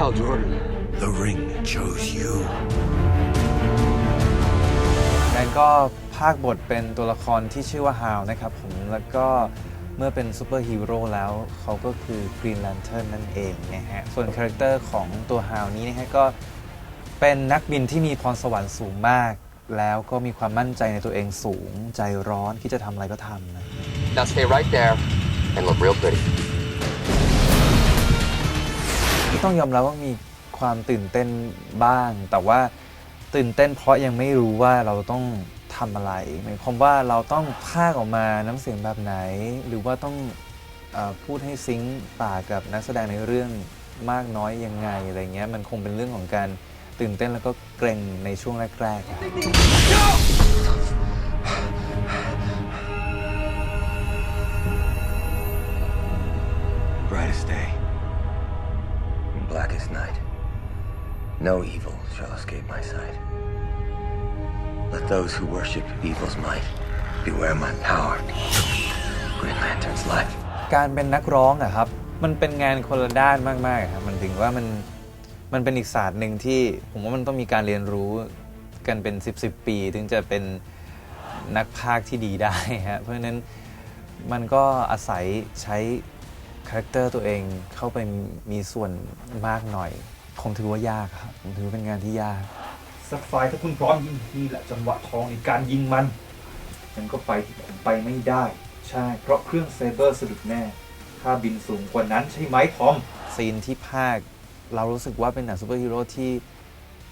Hal Jordan. The ring chose you. แมนก็ภาคบทเป็นตัวละครที่ชื่อว่าฮาวนะครับผมแล้วก็เมื่อเป็นซูเปอร์ฮีโร่แล้วเขาก็คือกรีน l ลนเทิร์นนั่นเองนะฮะ ส่วนคาแรคเตอร์ของตัวฮาวนี้นะฮะก็เป็นนักบินที่มีพรสวรรค์สูงมาก แล้วก็มีความมั่นใจในตัวเองสูง ใจร้อนที่จะทำอะไรก็ทำนะ Now stay right there and look real pretty. ต้องยอมรับว่ามีความตื่นเต้นบ้าง แต่ว่าตื่นเต้นเพราะยังไม่รู้ว่าเราต้องทำอะไรหมายความว่าเราต้องพากออกมาน้ำเสียงแบบไหน หรือว่าต้องเออพูดให้ซิงค์ปากกับนักแสดงในเรื่องมากน้อยยังไงอะไรเงี้ยมันคงเป็นเรื่องของการตื่นเต้นแล้วก็เกรงในช่วงแรกๆอะ Brightest day. Blackest night. No evil shall escape my sight. Let those who worship evil's might beware my power. Green Lantern's life. การเป็นนักร้องอะครับ มันเป็นงานคนละด้านมากๆอะครับ มันถึงว่ามัน มันเป็นอีกศาสตร์หนึ่งที่ ผมว่ามันต้องมีการเรียนรู้กันเป็น 10บสปี ถึงจะเป็นนักพากย์ที่ดีได้ฮะ เพราะฉะนั้นมันก็อาศัยใช้ คาแรคเตอร์ตัวเองเข้าไปมีส่วนมากหน่อย ผมถือว่ายากครับ ผมถือว่าเป็นงานที่ยากสักไฟถ้าคุณพร้อมยิงนี่แหละจังหวะทองในการยิงมัน มันก็ไปที่ผมไปไม่ได้ ใช่ เพราะเครื่องเซเบอร์สะดุดแน่ ถ้าบินสูงกว่านั้นใช่ไหมทอม ซีนที่ภาค เรารู้สึกว่าเป็นหนังซูเปอร์ฮีโร่ที่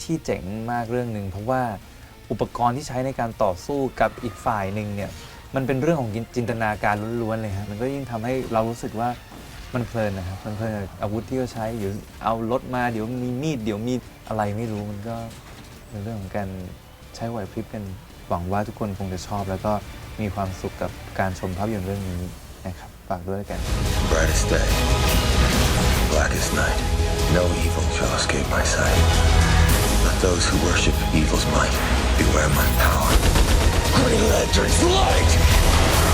ที่เจ๋งมากเรื่องหนึ่งเพราะว่าอุปกรณ์ที่ใช้ในการต่อสู้กับอีกฝ่ายหนึ่งเนี่ยมันเป็นเรื่องของจินตนาการล้วนๆเลยฮะมันก็ยิ่งทำให้เรารู้สึกว่า มันเพลินนะครับมันเพลินกับอาวุธที่เขาใช้เดี๋ยวเอารถมาเดี๋ยวมีมีดเดี๋ยวมีอะไรไม่รู้มันก็เป็นเรื่องของการใช้ไหวพริบกันหวังว่าทุกคนคงจะชอบ แล้วก็มีความสุขกับการชมภาพยนตร์เรื่องนี้นะครับฝากด้วยแล้วกัน Brightest day. Blackest night. No evil shall escape my sight. Let those who worship evil's might beware my power. Green Lantern's light!